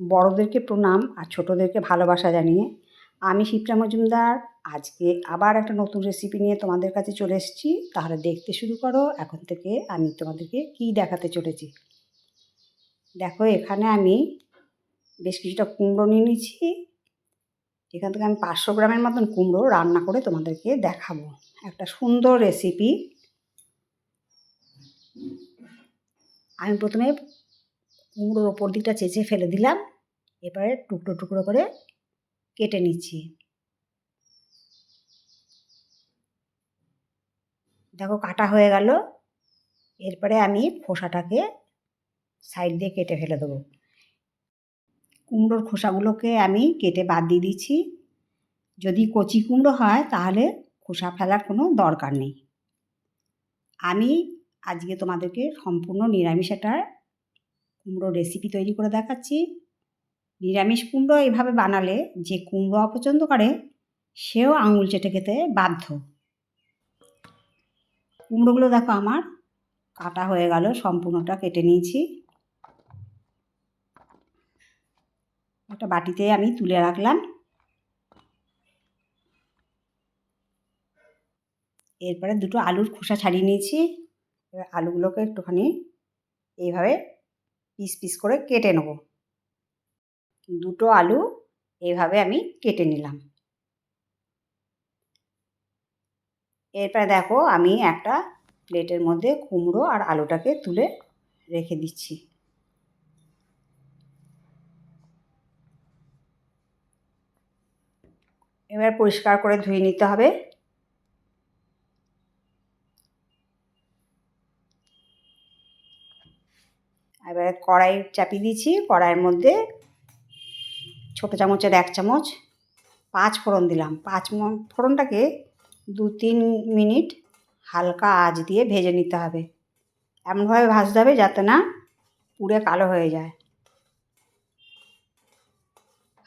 বড়োদেরকে প্রণাম আর ছোটোদেরকে ভালোবাসা জানিয়ে আমি শিপ্রা মজুমদার। আজকে আবার একটা নতুন রেসিপি নিয়ে তোমাদের কাছে চলে এসেছি। তাহলে দেখতে শুরু করো। এখন থেকে আমি তোমাদেরকে কী দেখাতে চলেছি। দেখো, এখানে আমি বেশ কিছুটা কুমড়ো নিয়ে নিয়েছি। এখান থেকে আমি পাঁচশো গ্রামের মতন কুমড়ো রান্না করে তোমাদেরকে দেখাবো। একটা সুন্দর রেসিপি আমি প্রথমে কুমড়োর ওপর দিকটা চেঁচে ফেলে দিলাম। এবারে টুকরো টুকরো করে কেটে নিচ্ছি। দেখো কাটা হয়ে গেল। এরপরে আমি খোসাটাকে সাইড দিয়ে কেটে ফেলে দেবো। কুমড়োর খোসাগুলোকে আমি কেটে বাদ দিয়ে দিচ্ছি। যদি কচি কুমড়ো হয়, তাহলে খোসা ফেলার কোনো দরকার নেই। আমি আজকে তোমাদেরকে সম্পূর্ণ নিরামিষ একটা কুমড়ো রেসিপি তৈরি করে দেখাচ্ছি। নিরামিষ কুমড়ো এভাবে বানালে যে কুমড়ো অপছন্দ করে, সেও আঙুল চেটে খেতে বাধ্য। কুমড়োগুলো দেখো আমার কাটা হয়ে গেল, সম্পূর্ণটা কেটে নিয়েছি। একটা বাটিতে আমি তুলে রাখলাম। এরপরে দুটো আলুর খোসা ছাড়িয়ে নিয়েছি। এবার আলুগুলোকে একটুখানি এইভাবে পিস পিস করে কেটে নেব। দুটো আলু এইভাবে আমি কেটে নিলাম। এরপরে দেখো আমি একটা প্লেটের মধ্যে কুমড়ো আর আলুটাকে তুলে রেখে দিচ্ছি। এবার পরিষ্কার করে ধুয়ে নিতে হবে। এবারে কড়াই চাপিয়ে দিয়েছি, কড়াইয়ের মধ্যে ছোটো চামচের এক চামচ পাঁচ ফোড়ন দিলাম। পাঁচ ফোড়নটাকে দু তিন মিনিট হালকা আঁচ দিয়ে ভেজে নিতে হবে। এমনভাবে ভাজতে হবে যাতে না পুড়ে কালো হয়ে যায়।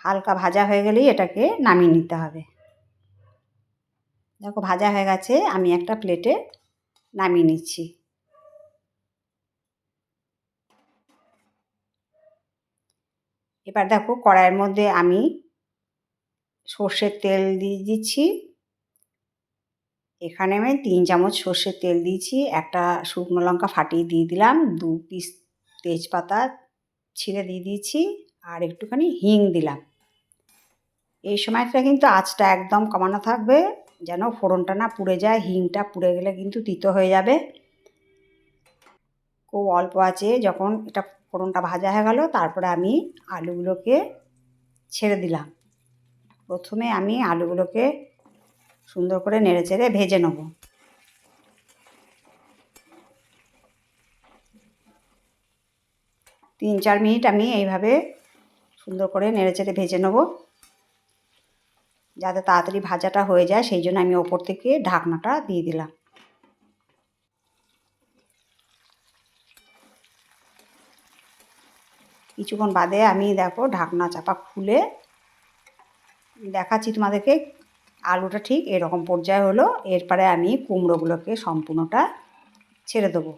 হালকা ভাজা হয়ে গেলেই এটাকে নামিয়ে নিতে হবে। দেখো ভাজা হয়ে গেছে, আমি একটা প্লেটে নামিয়ে নিচ্ছি। এবার দেখো কড়াইয়ের মধ্যে আমি সর্ষের তেল দিয়ে দিচ্ছি। এখানে আমি তিন চামচ সর্ষের তেল দিয়েছি, একটা শুকনো লঙ্কা ফাটিয়ে দিয়ে দিলাম, দু পিস তেজপাতা ছিঁড়ে দিয়ে দিয়েছি আর একটুখানি হিং দিলাম। এই সময়টা কিন্তু আঁচটা একদম কমানো থাকবে, যেন ফোড়নটা না পুড়ে যায়, হিংটা পুড়ে গেলে কিন্তু তিতো হয়ে যাবে। খুব অল্প আছে যখন এটা ফোড়নটা ভাজা হয়ে গেল, তারপরে আমি আলুগুলোকে ছেড়ে দিলাম। প্রথমে আমি আলুগুলোকে সুন্দর করে নেড়ে চেড়ে ভেজে নেব। তিন চার মিনিট আমি এইভাবে সুন্দর করে নেড়ে চেড়ে ভেজে নেব, যাতে তাড়াতাড়ি ভাজাটা হয়ে যায়, সেই জন্য আমি ওপর থেকে ঢাকনাটা দিয়ে দিলাম। কিছুক্ষণ বাদে আমি দেখো ঢাকনা চাপা খুলে দেখাচ্ছি তোমাদেরকে, আলুটা ঠিক এরকম পর্যায়ে হলো, এরপরে আমি কুমড়োগুলোকে সম্পূর্ণটা ছেড়ে দেবো।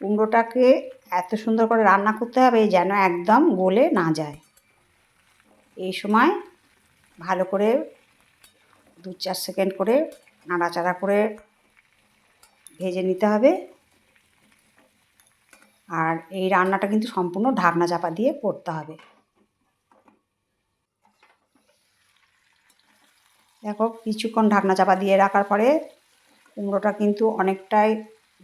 কুমড়োটাকে এত সুন্দর করে রান্না করতে হবে যেন একদম গলে না যায়। এই সময় ভালো করে দু চার সেকেন্ড করে নাড়াচাড়া করে ভেজে নিতে হবে। আর এই রান্নাটা কিন্তু সম্পূর্ণ ঢাকনা চাপা দিয়ে করতে হবে। দেখো, কিছুক্ষণ ঢাকনা চাপা দিয়ে রাখার পরে কুমড়োটা কিন্তু অনেকটাই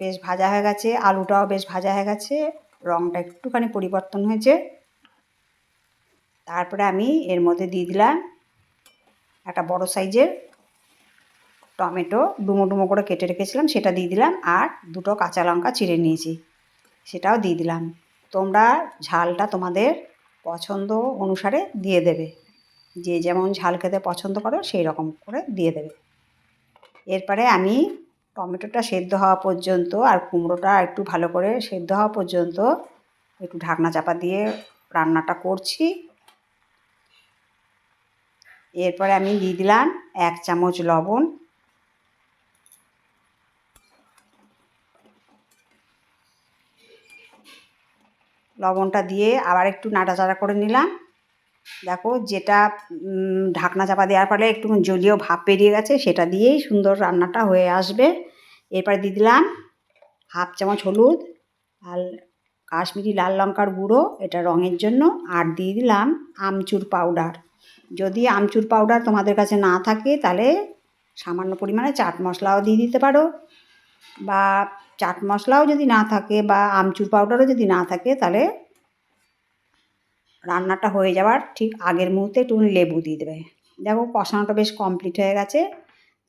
বেশ ভাজা হয়ে গেছে, আলুটাও বেশ ভাজা হয়ে গেছে রঙটা একটুখানি পরিবর্তন হয়েছে। তারপরে আমি এর মধ্যে দিয়ে দিলাম একটা বড় সাইজের টমেটো ডুমো ডুমো করে কেটে রেখেছিলাম, সেটা দিয়ে দিলাম আর দুটো কাঁচা লঙ্কা চিড়ে নিয়েছি, সেটাও দিয়ে দিলাম। তোমরা ঝালটা তোমাদের পছন্দ অনুসারে দিয়ে দেবে, যে যেমন ঝাল খেতে পছন্দ করো সেই রকম করে দিয়ে দেবে। এরপরে আমি টমেটোটা সেদ্ধ হওয়া পর্যন্ত আর কুমড়োটা একটু ভালো করে সেদ্ধ হওয়া পর্যন্ত একটু ঢাকনা চাপা দিয়ে রান্নাটা করছি। এরপরে আমি দিয়ে দিলাম এক চামচ লবণ লবণটা দিয়ে আবার একটু নাড়াচাড়া করে নিলাম। দেখো যেটা ঢাকনা চাপা দেওয়ার ফলে একটু জলীয় ভাব বেরিয়ে গেছে, সেটা দিয়েই সুন্দর রান্নাটা হয়ে আসবে। এরপরে দিয়ে দিলাম হাফ চামচ হলুদ, আর কাশ্মীরি লাল লঙ্কার গুঁড়ো, এটা রঙের জন্য। আর দিয়ে দিলাম আমচুর পাউডার। যদি আমচুর পাউডার তোমাদের কাছে না থাকে, তাহলে সামান্য পরিমাণে চাট মশলাও দিয়ে দিতে পারো। বা চাট মশলাও যদি না থাকে বা আমচুর পাউডারও যদি না থাকে, তাহলে রান্নাটা হয়ে যাওয়ার ঠিক আগের মুহূর্তে একটু লেবু দিয়ে দেবে। দেখো কষানোটা বেশ কমপ্লিট হয়ে গেছে।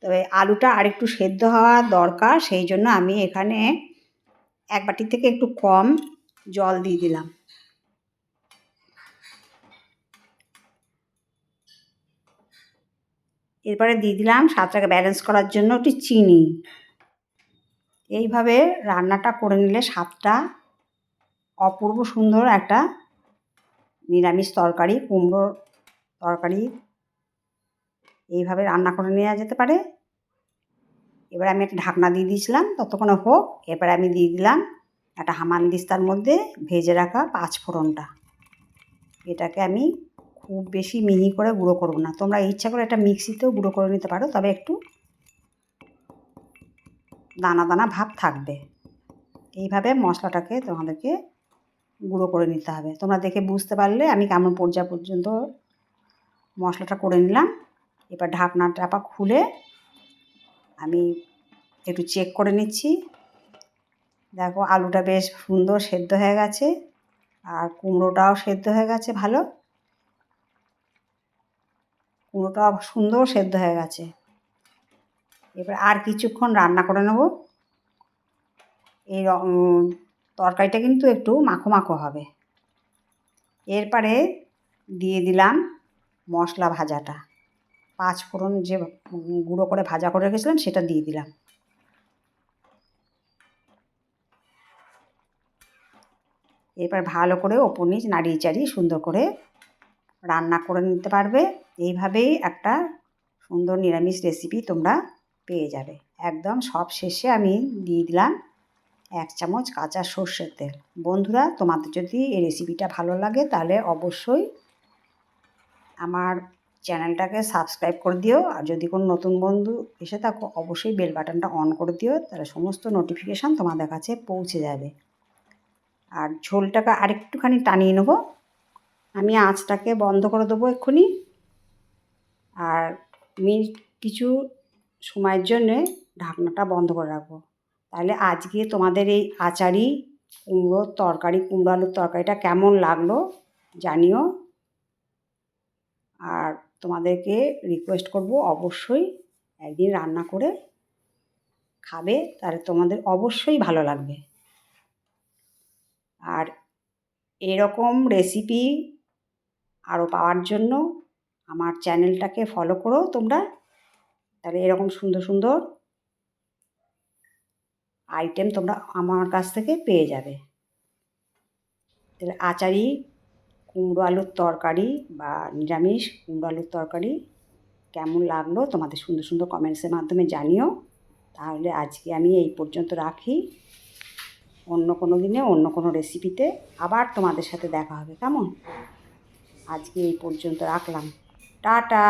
তবে আলুটা আরেকটু সেদ্ধ হওয়া দরকার, সেই জন্য আমি এখানে এক বাটি থেকে একটু কম জল দিয়ে দিলাম। এরপরে দিয়ে দিলাম স্বাদটাকে ব্যালেন্স করার জন্য একটু চিনি। এইভাবে রান্নাটা করে নিলে স্বাদটা অপূর্ব সুন্দর একটা নিরামিষ তরকারি কুমড়োর তরকারি এইভাবে রান্না করে নেওয়া যেতে পারে। এবার আমি একটা ঢাকনা দিয়ে দিয়েছিলাম, ততক্ষণে হোক, এরপরে আমি দিয়ে দিলাম একটা হামানদিস্তার মধ্যে ভেজে রাখা পাঁচ ফোড়নটা। এটাকে আমি খুব বেশি মিহি করে গুঁড়ো করব না। তোমরা ইচ্ছা করে একটা মিক্সিতেও গুঁড়ো করে নিতে পারো, তবে একটু দানা দানা ভাব থাকবে। এইভাবে মশলাটাকে তোমাদেরকে গুঁড়ো করে নিতে হবে। তোমরা দেখে বুঝতে পারলে আমি কেমন পর্যায় পর্যন্ত মশলাটা করে নিলাম। এবার ঢাকনা টাপা খুলে আমি একটু চেক করে নিচ্ছি। দেখো আলুটা বেশ সুন্দর সেদ্ধ হয়ে গেছে আর কুমড়োটাও সেদ্ধ হয়ে গেছে ভালো। কুমড়োটাও সুন্দর সেদ্ধ হয়ে গেছে। এবার আর কিছুক্ষণ রান্না করে নেব। এই তরকারিটা কিন্তু একটু মাখো মাখো হবে। এরপরে দিয়ে দিলাম মশলা ভাজাটা। পাঁচ ফোড়ন যে গুঁড়ো করে ভাজা করে রেখেছিলাম সেটা দিয়ে দিলাম। এরপর ভালো করে ওপর নিচ নাড়িয়ে চাড়িয়ে সুন্দর করে রান্না করে নিতে পারবে। এইভাবেই একটা সুন্দর নিরামিষ রেসিপি তোমরা পেয়ে যাবে। একদম সব শেষে আমি দিয়ে দিলাম এক চামচ কাঁচা সর্ষের তেল। বন্ধুরা, তোমাদের যদি এই রেসিপিটা ভালো লাগে, তাহলে অবশ্যই আমার চ্যানেলটাকে সাবস্ক্রাইব করে দিও। আর যদি কোনো নতুন বন্ধু এসে থাকো, অবশ্যই বেল বাটনটা অন করে দিও, তাহলে সমস্ত নোটিফিকেশান তোমাদের কাছে পৌঁছে যাবে। আর ঝোলটাকে আরেকটুখানি টানিয়ে নেব। আমি আঁচটাকে বন্ধ করে দেবো এক্ষুনি। আর মিনিট কিছু সময়ের জন্যে ঢাকনাটা বন্ধ করে রাখব। তাহলে আজকে তোমাদের এই আচারি কুমড়োর তরকারি, কুমড়ো আলুর তরকারিটা কেমন লাগল জানিও। আর তোমাদেরকে রিকোয়েস্ট করব অবশ্যই একদিন রান্না করে খাবে, তাহলে তোমাদের অবশ্যই ভালো লাগবে। আর এরকম রেসিপি আরও পাওয়ার জন্য আমার চ্যানেলটাকে ফলো করো তোমরা। তাহলে এরকম সুন্দর সুন্দর আইটেম তোমরা আমার কাছ থেকে পেয়ে যাবে। তাহলে আচারি, কুমড়ো আলুর তরকারি বা নিরামিষ কুমড়ো আলুর তরকারি কেমন লাগল তোমাদের সুন্দর সুন্দর কমেন্টসের মাধ্যমে জানিও। তাহলে আজকে আমি এই পর্যন্ত রাখি। অন্য কোনো দিনে অন্য কোনো রেসিপিতে আবার তোমাদের সাথে দেখা হবে, কেমন? আজকে এই পর্যন্ত রাখলাম। টাটা!